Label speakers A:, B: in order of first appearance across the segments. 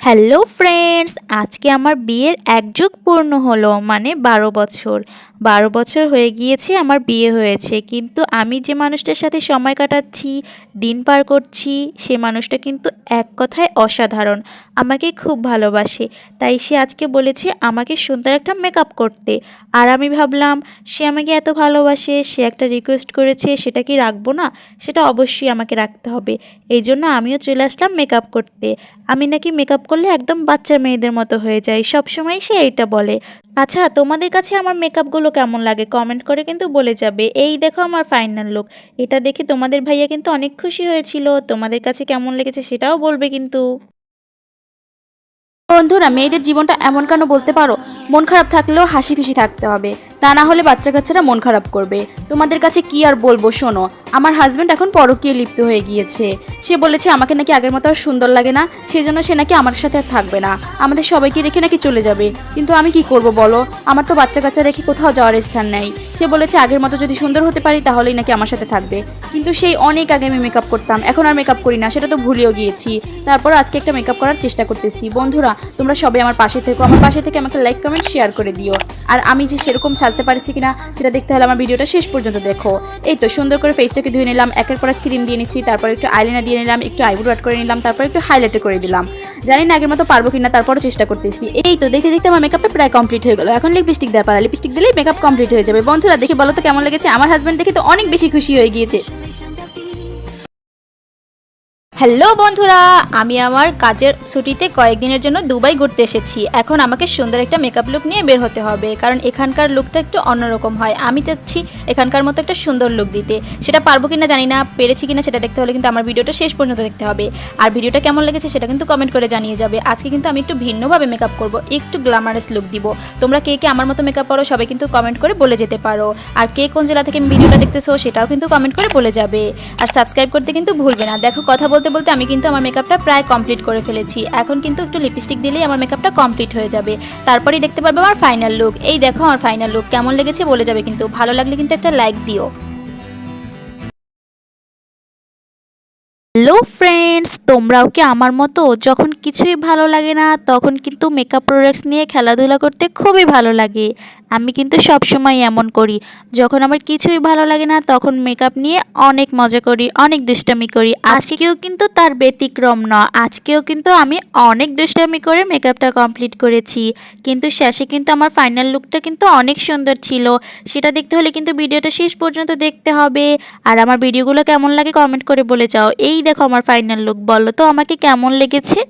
A: Hello friends আজকে আমার বিয়ের এক যুগ পূর্ণ হলো মানে বারো বছর। বারো বছর হয়ে গিয়েছে, আমার বিয়ে হয়েছে। কিন্তু আমি যে মানুষটার সাথে সময় কাটাচ্ছি, দিন পার করছি, সে মানুষটা কিন্তু এক কথায় অসাধারণ, আমাকে খুব ভালোবাসে। তাই সে আজকে বলেছে, আমাকে সুন্দর একটা মেকআপ করতে। আর আমি ভাবলাম, সে আমাকে এত ভালোবাসে, সে একটা রিকোয়েস্ট করেছে, সেটা কি রাখব না? সেটা অবশ্যই আমাকে রাখতে হবে। এই জন্য আমিও চলে আসলাম মেকআপ করতে। আমি নাকি মেকআপ করলে একদম বাচ্চা মেয়েদের মতো হয়ে যাই, সবসময় সে এইটা বলে। আচ্ছা তোমাদের কাছে আমার মেকআপগুলো কেমন লাগে? কমেন্ট করে কিন্তু বলে যাবে। এই দেখো আমার ফাইনাল লুক এটা দেখে তোমাদের ভাইয়া কিন্তু অনেক খুশি হয়েছিল। তোমাদের কাছে কেমন লেগেছে সেটাও বলবে কিন্তু।
B: বন্ধুরা, মেয়েদের জীবনটা এমন কেন বলতে পারো? মন খারাপ থাকলেও হাসি খুশি থাকতে হবে। তা না হলে বাচ্চা কাচ্চারা মন খারাপ করবে। তোমাদের কাছে কি আর বলব, শোনো, আমার হাজবেন্ড এখন পরকীয় লিপ্ত হয়ে গিয়েছে। সে বলেছে, আমাকে নাকি আগের মতো আর সুন্দর লাগে না, সেজন্য সে নাকি আমার সাথে আর থাকবে না। আমাদের সবাইকে রেখে নাকি চলে যাবে। কিন্তু আমি কি করব বলো? আমার তো বাচ্চা কাচ্চা রেখে কোথাও যাওয়ার স্থান নেই। সে বলেছে, আগের মতো যদি সুন্দর হতে পারি, তাহলেই নাকি আমার সাথে থাকবে। কিন্তু সেই অনেক আগে আমি মেকআপ করতাম, এখন আর মেকআপ করি না, সেটা তো ভুলেও গিয়েছি। তারপর আজকে একটা মেকআপ করার চেষ্টা করতেছি। বন্ধুরা, তোমরা সবাই আমার পাশে থেকো, আমার পাশে থেকে আমাকে লাইক কমেন্ট শেয়ার করে দিও। আর আমি যে সেরকম সাজতে পারছি কিনা সেটা দেখতে হলে আমার ভিডিওটা শেষ পর্যন্ত দেখো। এই তো সুন্দর করে ফেসটাকে ধুয়ে নিলাম, একের পর এক ক্রিম দিয়ে নিচ্ছি, তারপর একটু আইলাইনার দিয়ে নিলাম, একটু আইব্রো অ্যাড করে নিলাম, তারপর একটু হাইলাইট করে দিলাম। জানি না আগের মতো পারব কিনা, তারপরও চেষ্টা করতেছি। এই তো দেখতে দেখতে আমার মেকআপটা প্রায় কমপ্লিট হয়ে গেল। এখন লিপস্টিক দেওয়া পারা লিপস্টিক দিলেই মেকআপ কমপ্লিট হয়ে যাবে। বন্ধুরা, দেখে বলো তো কেমন লেগেছে? আমার হাজব্যান্ড দেখে তো অনেক বেশি খুশি হয়ে গিয়েছে। হ্যালো বন্ধুরা, আমি আমার কাজের ছুটিতে কয়েকদিনের জন্য দুবাই ঘুরতে এসেছি। এখন আমাকে সুন্দর একটা মেকআপ লুক নিয়ে বের হতে হবে, কারণ এখানকার লুকটা একটু অন্যরকম হয়। আমি চাচ্ছি এখানকার মতো একটা সুন্দর লুক দিতে। সেটা পারব কিনা জানি না, পেরেছি কিনা সেটা দেখতে হলে কিন্তু আমার ভিডিওটা শেষ পর্যন্ত দেখতে হবে। আর ভিডিওটা কেমন লেগেছে সেটা কিন্তু কমেন্ট করে জানিয়ে যাবে। আজকে কিন্তু আমি একটু ভিন্নভাবে মেকআপ করব, একটু গ্ল্যামারাস লুক দিব। তোমরা কে কে আমার মতো মেকআপ করো সবাই কিন্তু কমেন্ট করে বলে যেতে পারো। আর কে কোন জেলা থেকে ভিডিওটা দেখতেছো সেটাও কিন্তু কমেন্ট করে বলে যাবে। আর সাবস্ক্রাইব করতে কিন্তু ভুলবে না। দেখো, কথা বলতে বলতে আমি কিন্তু আমার মেকআপটা প্রায় কমপ্লিট করে ফেলেছি। এখন কিন্তু একটু লিপস্টিক দিলেই আমার মেকআপটা কমপ্লিট হয়ে যাবে। তারপরেই দেখতে পারবে আমার ফাইনাল লুক এই দেখো আমার ফাইনাল লুক কেমন লেগেছে বলে যাবে কিন্তু। ভালো লাগলে কিন্তু একটা লাইক দিও।
A: হ্যালো ফ্রেন্ডস তোমরাও কি আমার মতো যখন কিছুই ভালো লাগে না, তখন কিন্তু মেকআপ প্রোডাক্টস নিয়ে খেলাধুলা করতে খুবই ভালো লাগে। আমি কিন্তু সব সময় এমন করি, যখন আমার কিছুই ভালো লাগে না, তখন মেকআপ নিয়ে অনেক মজা করি, অনেক দুষ্টামি করি। আজকেও কিন্তু তার ব্যতিক্রম নয় আজকেও কিন্তু আমি অনেক দুষ্টামি করে মেকআপটা কমপ্লিট করেছি। কিন্তু শেষে কিন্তু আমার ফাইনাল লুকটা কিন্তু অনেক সুন্দর ছিল। সেটা দেখতে হলে কিন্তু ভিডিওটা শেষ পর্যন্ত দেখতে হবে। আর আমার ভিডিওগুলো কেমন লাগে কমেন্ট করে বলে যাও। এই দেখো আমার ফাইনাল লুক বলো। তো আমাকে কেমন লেগেছে?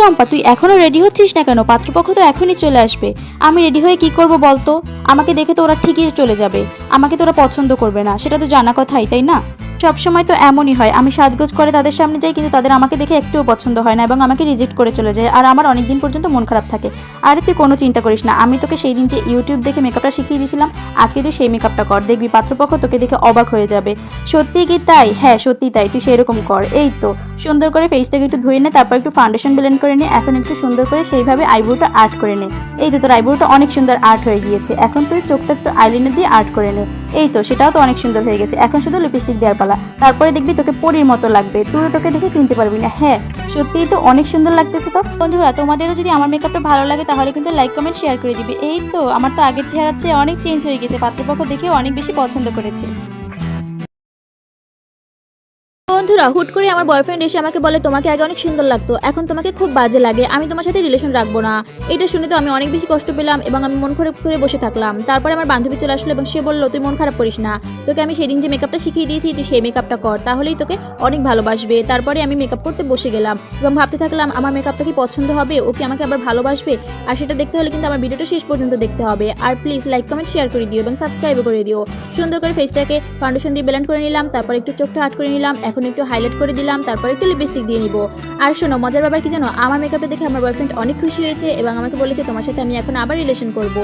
B: চম্পা, তুই এখনও রেডি হচ্ছিস না কেন? পাত্রপক্ষ তো এখনই চলে আসবে। আমি রেডি হয়ে কি করব বলতো আমাকে দেখে তো ওরা ঠিকই চলে যাবে। আমাকে তো ওরা পছন্দ করবে না। সেটা তো জানা কথাই, তাই না? সব সময় তো এমনই হয়। আমি সাজগোজ করে তাদের সামনে যাই, কিন্তু তাদের আমাকে দেখে একটুও পছন্দ হয় না এবং আমাকে রিজেক্ট করে চলে যায়। আর আমার অনেক দিন পর্যন্ত মন খারাপ থাকে। আরে তুই কোনো চিন্তা করিস না। আমি তোকে সেই দিন যে ইউটিউব দেখে মেকআপটা শিখিয়ে দিয়েছিলাম, আজকে তুই সেই মেকআপটা কর। দেখবি পাত্রপক্ষ তোকে দেখে অবাক হয়ে যাবে। সত্যি কি তাই? হ্যাঁ সত্যি তাই। তুই সেরকম কর। এই তো। সুন্দর করে ফেসটাকে একটু ধুয়ে নে, তারপর একটু ফাউন্ডেশন ব্লেন্ড করে নে। এখন একটু সুন্দর করে সেইভাবে আইব্রোটা আর্ট করে নে। এই তো তোর আইব্রোটা অনেক সুন্দর আর্ট হয়ে গিয়েছে। এখন তুই চোখটা একটু আইলাইনার দিয়ে আর্ট করে নে। এই তো, সেটাও তো অনেক সুন্দর হয়ে গেছে। এখন শুধু লিপস্টিক দেওয়ার পালা তারপরে দেখবি তোকে পরীর মতো লাগবে। তুই তোকে দেখে চিনতে পারবি না। হ্যাঁ সত্যিই তো অনেক সুন্দর লাগতেছে তো। বন্ধুরা, তোমাদেরও যদি আমার মেকআপটা ভালো লাগে, তাহলে কিন্তু লাইক কমেন্ট শেয়ার করে দিবি। এই তো, আমার তো আগের চেহারার চেয়ে অনেক চেঞ্জ হয়ে গেছে। পাত্রপক্ষ দেখে অনেক বেশি পছন্দ করেছে। বন্ধুরা, হুট করে আমার বয়ফ্রেন্ড এসে আমাকে বলে, তোমাকে আগে অনেক সুন্দর লাগতো। এখন তোমাকে খুব বাজে লাগে। আমি তোমার সাথে রিলেশন রাখব না। এটা শুনে তো আমি অনেক বেশি কষ্ট পেলাম এবং আমি মন খারাপ করে বসে থাকলাম। তারপরে আমার বান্ধবী চলে আসলো এবং সে বলল, তুই মন খারাপ করিস না। তোকে আমি সেদিন যে মেকআপটা শিখিয়ে দিয়েছি, তুই সেই মেকআপটা কর। তাহলেই তোকে অনেক ভালোবাসবে। তারপরে আমি মেকআপ করতে বসে গেলাম এবং ভাবতে থাকলাম, আমার মেকআপটা কি পছন্দ হবে? ও কি আমাকে আবার ভালোবাসবে? আর সেটা দেখতে হলে কিন্তু আমার ভিডিওটা শেষ পর্যন্ত দেখতে হবে। আর প্লিজ লাইক কমেন্ট শেয়ার করে দিও এবং সাবস্ক্রাইব করে দিও। সুন্দর করে ফেসটাকে ফাউন্ডেশন দিয়ে ব্লেন্ড করে নিলাম। তারপর একটু চোখটা আট করে নিলাম। এখন একটু হাইলাইট করে দিলাম, তারপর একটু লিপস্টিক দিয়ে নিব। আর শোনো, মজার ব্যাপার কি জানো? আমার মেকআপটা দেখে আমার বয়ফ্রেন্ড অনেক খুশি হয়েছে এবং আমাকে বলেছে, তোমার সাথে আমি এখন আবার রিলেশন করব।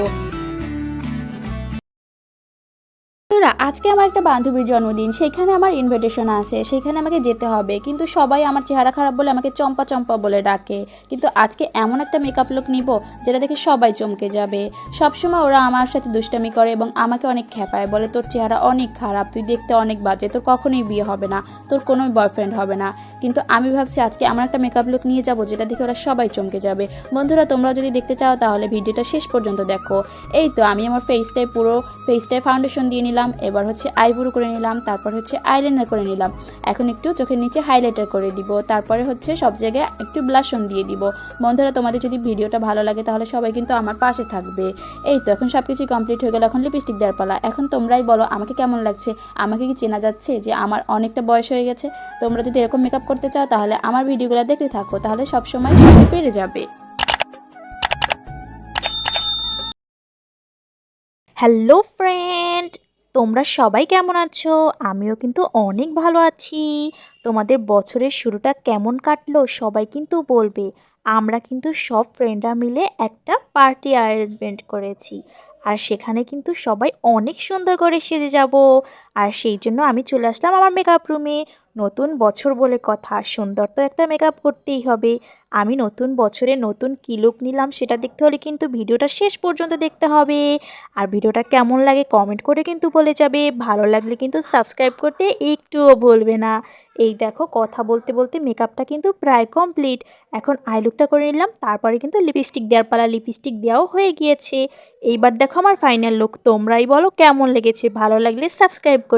B: আজকে আমার একটা বান্ধবীর জন্মদিন, সেখানে আমার ইনভিটেশন আছে, সেখানে আমাকে যেতে হবে। কিন্তু সবাই আমার চেহারা খারাপ বলে আমাকে চম্পা চম্পা বলে ডাকে। কিন্তু আজকে এমন একটা মেকআপ লুক নিব, যেটা দেখে সবাই চমকে যাবে। সবসময় ওরা আমার সাথে দুষ্টামি করে এবং আমাকে অনেক খেপায়, বলে, তোর চেহারা অনেক খারাপ, তুই দেখতে অনেক বাজে, তোর কখনোই বিয়ে হবে না, তোর কোনো বয়ফ্রেন্ড হবে না। কিন্তু আমি ভাবছি আজকে আমার একটা মেকআপ লুক নিয়ে যাব, যেটা দেখে ওরা সবাই চমকে যাবে। বন্ধুরা, তোমরা যদি দেখতে চাও, তাহলে ভিডিওটা শেষ পর্যন্ত দেখো। এই তো, আমি আমার ফেসটায় পুরো ফেসটায় ফাউন্ডেশন দিয়ে নিলাম, এবার হচ্ছে আইব্রো করে নিলাম, তারপর হচ্ছে আইলাইনার করে নিলাম। এখন একটু চোখের নিচে হাইলাইটার করে দিব, তারপরে হচ্ছে সব জায়গায় একটু ব্লাশন দিয়ে দিব। বন্ধুরা, তোমাদের যদি ভিডিওটা ভালো লাগে তাহলে সবাই কিন্তু আমার পাশে থাকবে। এই তো, এখন সব কিছুই কমপ্লিট হয়ে গেল, এখন লিপস্টিক দেওয়ার পালা। এখন তোমরাই বলো, আমাকে কেমন লাগছে? আমাকে কি চেনা যাচ্ছে যে আমার অনেকটা বয়স হয়ে গেছে? তোমরা যদি এরকম মেকআপ করতে চাও তাহলে আমার ভিডিওগুলো দেখতে থাকো, তাহলে সবসময় পেরে যাবে।
A: হ্যালো ফ্রেন্ড তোমরা সবাই কেমন আছো? আমিও কিন্তু অনেক ভালো আছি। তোমাদের বছরের শুরুটা কেমন কাটলো? সবাই কিন্তু বলবে। আমরা কিন্তু সব ফ্রেন্ডরা মিলে একটা পার্টি অ্যারেঞ্জমেন্ট করেছি। আর সেখানে কিন্তু সবাই অনেক সুন্দর করে সেজে যাব। আর সেই জন্য আমি চলে আসলাম আমার মেকআপ রুমে নতুন বছর বলে কথা। সুন্দর তো একটা মেকআপ করতেই হবে। আমি নতুন বছরে নতুন কী লুক নিলাম সেটা দেখতে হলে কিন্তু ভিডিওটা শেষ পর্যন্ত দেখতে হবে। আর ভিডিওটা কেমন লাগে কমেন্ট করে কিন্তু বলে যাবে। ভালো লাগলে কিন্তু সাবস্ক্রাইব করতে একটুও ভুলবে না। এই দেখো কথা বলতে বলতে মেকআপটা কিন্তু প্রায় কমপ্লিট এখন আই লুকটা করে নিলাম, তারপরে কিন্তু লিপস্টিক দেওয়ার পালা লিপস্টিক দেওয়াও হয়ে গিয়েছে। এইবার দেখো আমার ফাইনাল লুক তোমরাই বলো কেমন লেগেছে? ভালো লাগলে সাবস্ক্রাইব করে